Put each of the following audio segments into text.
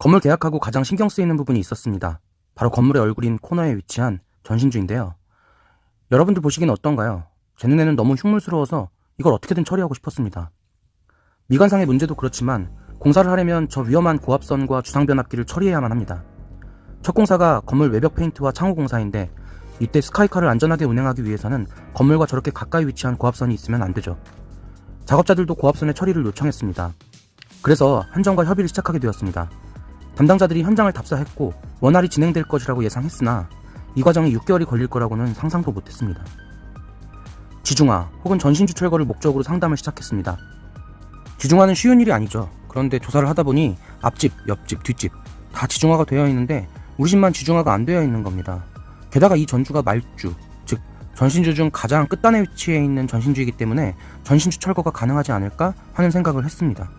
건물 계약하고 가장 신경 쓰이는 부분이 있었습니다. 바로 건물의 얼굴인 코너에 위치한 전신주인데요. 여러분들 보시기엔 어떤가요? 제 눈에는 너무 흉물스러워서 이걸 어떻게든 처리하고 싶었습니다. 미관상의 문제도 그렇지만 공사를 하려면 저 위험한 고압선과 주상변압기를 처리해야만 합니다. 첫 공사가 건물 외벽 페인트와 창호 공사인데 이때 스카이카를 안전하게 운행하기 위해서는 건물과 저렇게 가까이 위치한 고압선이 있으면 안 되죠. 작업자들도 고압선의 처리를 요청했습니다. 그래서 한정과 협의를 시작하게 되었습니다. 담당자들이 현장을 답사했고 원활히 진행될 것이라고 예상했으나 이 과정이 6개월이 걸릴 거라고는 상상도 못했습니다. 지중화 혹은 전신주 철거를 목적으로 상담을 시작했습니다. 지중화는 쉬운 일이 아니죠. 그런데 조사를 하다 보니 앞집, 옆집, 뒷집 다 지중화가 되어 있는데 우리 집만 지중화가 안 되어 있는 겁니다. 게다가 이 전주가 말주, 즉 전신주 중 가장 끝단에 위치해 있는 전신주이기 때문에 전신주 철거가 가능하지 않을까 하는 생각을 했습니다.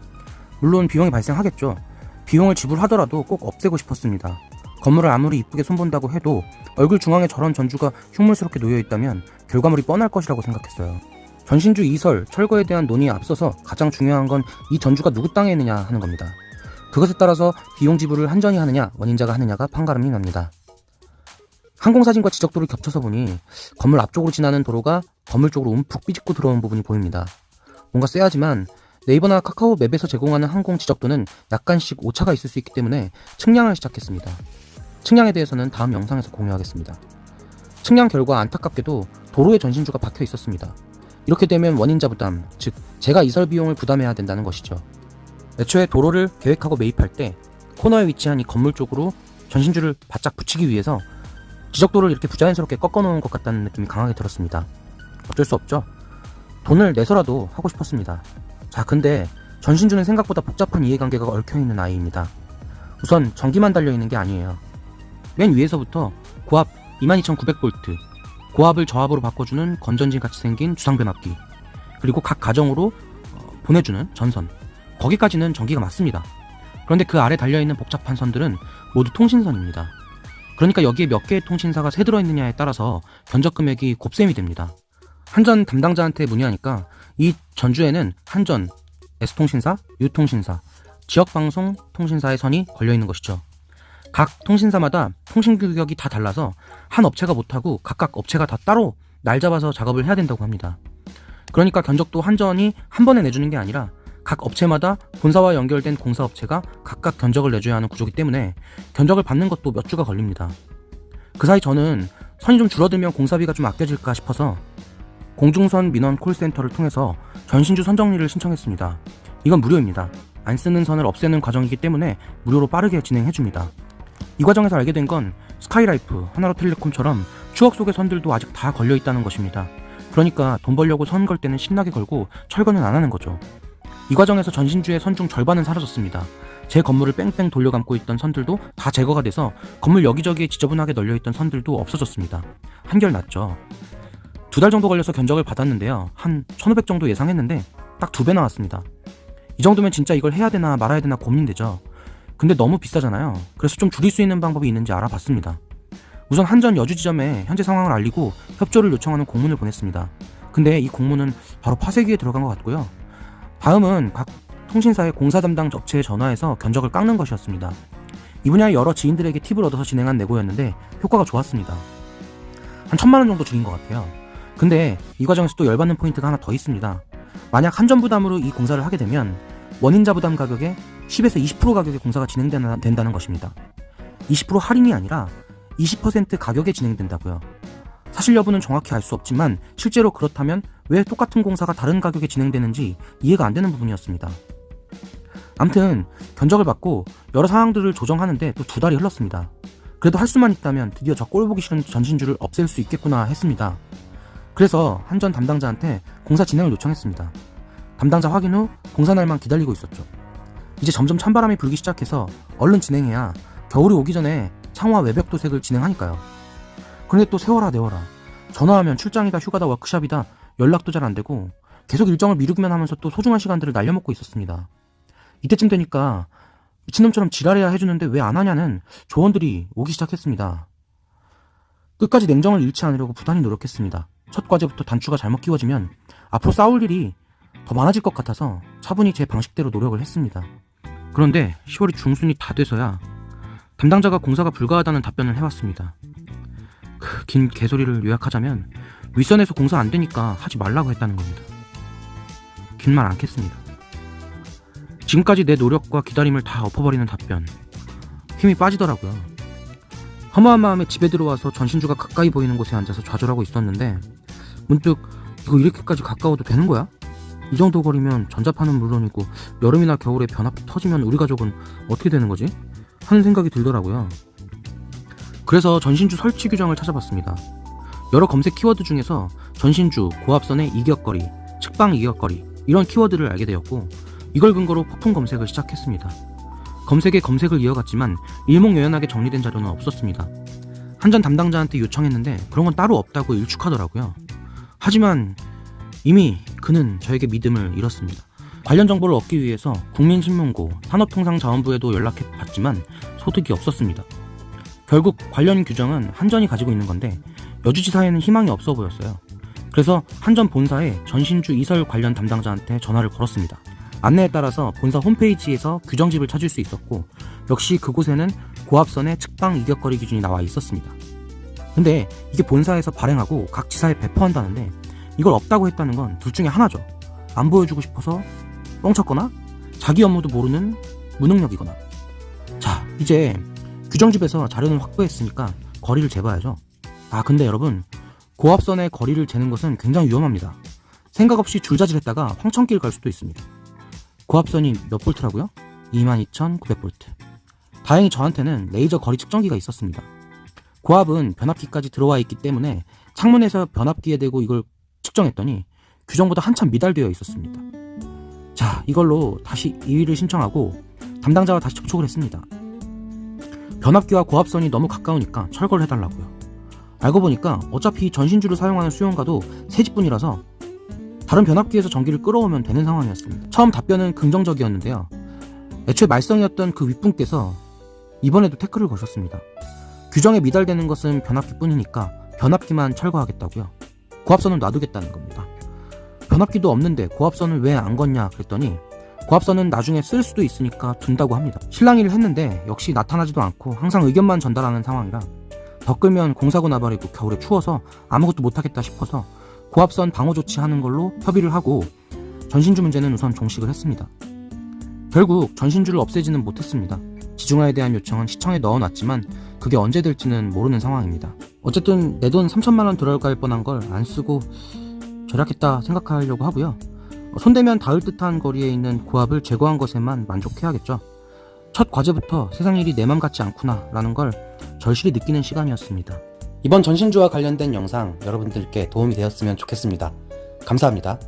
물론 비용이 발생하겠죠. 비용을 지불하더라도 꼭 없애고 싶었습니다. 건물을 아무리 이쁘게 손본다고 해도 얼굴 중앙에 저런 전주가 흉물스럽게 놓여 있다면 결과물이 뻔할 것이라고 생각했어요. 전신주 이설, 철거에 대한 논의에 앞서서 가장 중요한 건 이 전주가 누구 땅에 있느냐 하는 겁니다. 그것에 따라서 비용 지불을 한전이 하느냐, 원인자가 하느냐가 판가름이 납니다. 항공사진과 지적도를 겹쳐서 보니 건물 앞쪽으로 지나는 도로가 건물 쪽으로 움푹 삐집고 들어온 부분이 보입니다. 뭔가 쎄하지만 네이버나 카카오 맵에서 제공하는 항공 지적도는 약간씩 오차가 있을 수 있기 때문에 측량을 시작했습니다. 측량에 대해서는 다음 영상에서 공유하겠습니다. 측량 결과 안타깝게도 도로에 전신주가 박혀 있었습니다. 이렇게 되면 원인자 부담, 즉 제가 이설 비용을 부담해야 된다는 것이죠. 애초에 도로를 계획하고 매입할 때 코너에 위치한 이 건물 쪽으로 전신주를 바짝 붙이기 위해서 지적도를 이렇게 부자연스럽게 꺾어 놓은 것 같다는 느낌이 강하게 들었습니다. 어쩔 수 없죠. 돈을 내서라도 하고 싶었습니다. 자, 근데 전신주는 생각보다 복잡한 이해관계가 얽혀있는 아이입니다. 우선 전기만 달려있는 게 아니에요. 맨 위에서부터 고압 22,900V, 고압을 저압으로 바꿔주는 건전지 같이 생긴 주상변압기, 그리고 각 가정으로 어, 보내주는 전선, 거기까지는 전기가 맞습니다. 그런데 그 아래 달려있는 복잡한 선들은 모두 통신선입니다. 그러니까 여기에 몇 개의 통신사가 새 들어있느냐에 따라서 견적 금액이 곱셈이 됩니다. 한전 담당자한테 문의하니까 이 전주에는 한전, S통신사, U통신사, 지역방송 통신사의 선이 걸려 있는 것이죠. 각 통신사마다 통신 규격이 다 달라서 한 업체가 못하고 각각 업체가 다 따로 날 잡아서 작업을 해야 된다고 합니다. 그러니까 견적도 한전이 한 번에 내주는 게 아니라 각 업체마다 본사와 연결된 공사업체가 각각 견적을 내줘야 하는 구조기 때문에 견적을 받는 것도 몇 주가 걸립니다. 그 사이 저는 선이 좀 줄어들면 공사비가 좀 아껴질까 싶어서 공중선 민원 콜센터를 통해서 전신주 선정리를 신청했습니다. 이건 무료입니다. 안 쓰는 선을 없애는 과정이기 때문에 무료로 빠르게 진행해줍니다. 이 과정에서 알게 된 건 스카이라이프, 하나로텔레콤처럼 추억 속의 선들도 아직 다 걸려 있다는 것입니다. 그러니까 돈 벌려고 선 걸 때는 신나게 걸고 철거는 안 하는 거죠. 이 과정에서 전신주의 선 중 절반은 사라졌습니다. 제 건물을 뺑뺑 돌려감고 있던 선들도 다 제거가 돼서 건물 여기저기에 지저분하게 널려있던 선들도 없어졌습니다. 한결 낫죠. 두 달 정도 걸려서 견적을 받았는데요. 한 1500 정도 예상했는데 딱 두 배 나왔습니다. 이 정도면 진짜 이걸 해야 되나 말아야 되나 고민되죠. 근데 너무 비싸잖아요. 그래서 좀 줄일 수 있는 방법이 있는지 알아봤습니다. 우선 한전 여주 지점에 현재 상황을 알리고 협조를 요청하는 공문을 보냈습니다. 근데 이 공문은 바로 파쇄기에 들어간 것 같고요. 다음은 각 통신사의 공사 담당 업체에 전화해서 견적을 깎는 것이었습니다. 이 분야의 여러 지인들에게 팁을 얻어서 진행한 내고였는데 효과가 좋았습니다. 한 천만 원 정도 줄인 것 같아요. 근데 이 과정에서 또 열받는 포인트가 하나 더 있습니다. 만약 한전 부담으로 이 공사를 하게 되면 원인자 부담 가격에 10에서 20% 가격에 공사가 진행된다는 것입니다. 20% 할인이 아니라 20% 가격에 진행된다고요. 사실 여부는 정확히 알 수 없지만 실제로 그렇다면 왜 똑같은 공사가 다른 가격에 진행되는지 이해가 안 되는 부분이었습니다. 암튼 견적을 받고 여러 상황들을 조정하는데 또 두 달이 흘렀습니다. 그래도 할 수만 있다면 드디어 저 꼴보기 싫은 전신주를 없앨 수 있겠구나 했습니다. 그래서 한전 담당자한테 공사 진행을 요청했습니다. 담당자 확인 후 공사 날만 기다리고 있었죠. 이제 점점 찬바람이 불기 시작해서 얼른 진행해야 겨울이 오기 전에 창호와 외벽 도색을 진행하니까요. 그런데 또 세워라 내워라. 전화하면 출장이다 휴가다 워크샵이다 연락도 잘 안 되고 계속 일정을 미루기만 하면서 또 소중한 시간들을 날려먹고 있었습니다. 이때쯤 되니까 미친놈처럼 지랄해야 해주는데 왜 안 하냐는 조언들이 오기 시작했습니다. 끝까지 냉정을 잃지 않으려고 부단히 노력했습니다. 첫 과제부터 단추가 잘못 끼워지면 앞으로 싸울 일이 더 많아질 것 같아서 차분히 제 방식대로 노력을 했습니다. 그런데 10월이 중순이 다 돼서야 담당자가 공사가 불가하다는 답변을 해왔습니다. 그 긴 개소리를 요약하자면 윗선에서 공사 안 되니까 하지 말라고 했다는 겁니다. 긴 말 않겠습니다. 지금까지 내 노력과 기다림을 다 엎어버리는 답변. 힘이 빠지더라고요. 허무한 마음에 집에 들어와서 전신주가 가까이 보이는 곳에 앉아서 좌절하고 있었는데 문득 이거 이렇게까지 가까워도 되는 거야? 이 정도 거리면 전자파는 물론이고 여름이나 겨울에 변압기 터지면 우리 가족은 어떻게 되는 거지? 하는 생각이 들더라고요. 그래서 전신주 설치 규정을 찾아봤습니다. 여러 검색 키워드 중에서 전신주, 고압선의 이격거리, 측방 이격거리 이런 키워드를 알게 되었고 이걸 근거로 폭풍 검색을 시작했습니다. 검색에 검색을 이어갔지만 일목요연하게 정리된 자료는 없었습니다. 한전 담당자한테 요청했는데 그런 건 따로 없다고 일축하더라고요. 하지만 이미 그는 저에게 믿음을 잃었습니다. 관련 정보를 얻기 위해서 국민신문고, 산업통상자원부에도 연락해 봤지만 소득이 없었습니다. 결국 관련 규정은 한전이 가지고 있는 건데 여주지사에는 희망이 없어 보였어요. 그래서 한전 본사에 전신주 이설 관련 담당자한테 전화를 걸었습니다. 안내에 따라서 본사 홈페이지에서 규정집을 찾을 수 있었고 역시 그곳에는 고압선의 측방 이격거리 기준이 나와 있었습니다. 근데 이게 본사에서 발행하고 각 지사에 배포한다는데 이걸 없다고 했다는 건 둘 중에 하나죠. 안 보여주고 싶어서 뻥쳤거나 자기 업무도 모르는 무능력이거나. 자, 이제 규정집에서 자료는 확보했으니까 거리를 재봐야죠. 아, 근데 여러분, 고압선의 거리를 재는 것은 굉장히 위험합니다. 생각 없이 줄자질했다가 황천길 갈 수도 있습니다. 고압선이 몇 볼트라고요? 22,900볼트. 다행히 저한테는 레이저 거리 측정기가 있었습니다. 고압은 변압기까지 들어와 있기 때문에 창문에서 변압기에 대고 이걸 측정했더니 규정보다 한참 미달되어 있었습니다. 자, 이걸로 다시 이의를 신청하고 담당자와 다시 접촉을 했습니다. 변압기와 고압선이 너무 가까우니까 철거를 해달라고요. 알고 보니까 어차피 전신주를 사용하는 수용가도 세 집뿐이라서 다른 변압기에서 전기를 끌어오면 되는 상황이었습니다. 처음 답변은 긍정적이었는데요. 애초에 말썽이었던 그 윗분께서 이번에도 태클을 거셨습니다. 규정에 미달되는 것은 변압기뿐이니까 변압기만 철거하겠다고요. 고압선은 놔두겠다는 겁니다. 변압기도 없는데 고압선을 왜안 걷냐 그랬더니 고압선은 나중에 쓸 수도 있으니까 둔다고 합니다. 실랑이를 했는데 역시 나타나지도 않고 항상 의견만 전달하는 상황이라 더 끌면 공사고 나발이고 겨울에 추워서 아무것도 못하겠다 싶어서 고압선 방호 조치하는 걸로 협의를 하고 전신주 문제는 우선 종식을 했습니다. 결국 전신주를 없애지는 못했습니다. 지중화에 대한 요청은 시청에 넣어놨지만 그게 언제 될지는 모르는 상황입니다. 어쨌든 내 돈 3천만 원 들어갈 뻔한 걸 안 쓰고 절약했다 생각하려고 하고요. 손대면 닿을 듯한 거리에 있는 고압을 제거한 것에만 만족해야겠죠. 첫 과제부터 세상 일이 내 맘 같지 않구나 라는 걸 절실히 느끼는 시간이었습니다. 이번 전신주와 관련된 영상 여러분들께 도움이 되었으면 좋겠습니다. 감사합니다.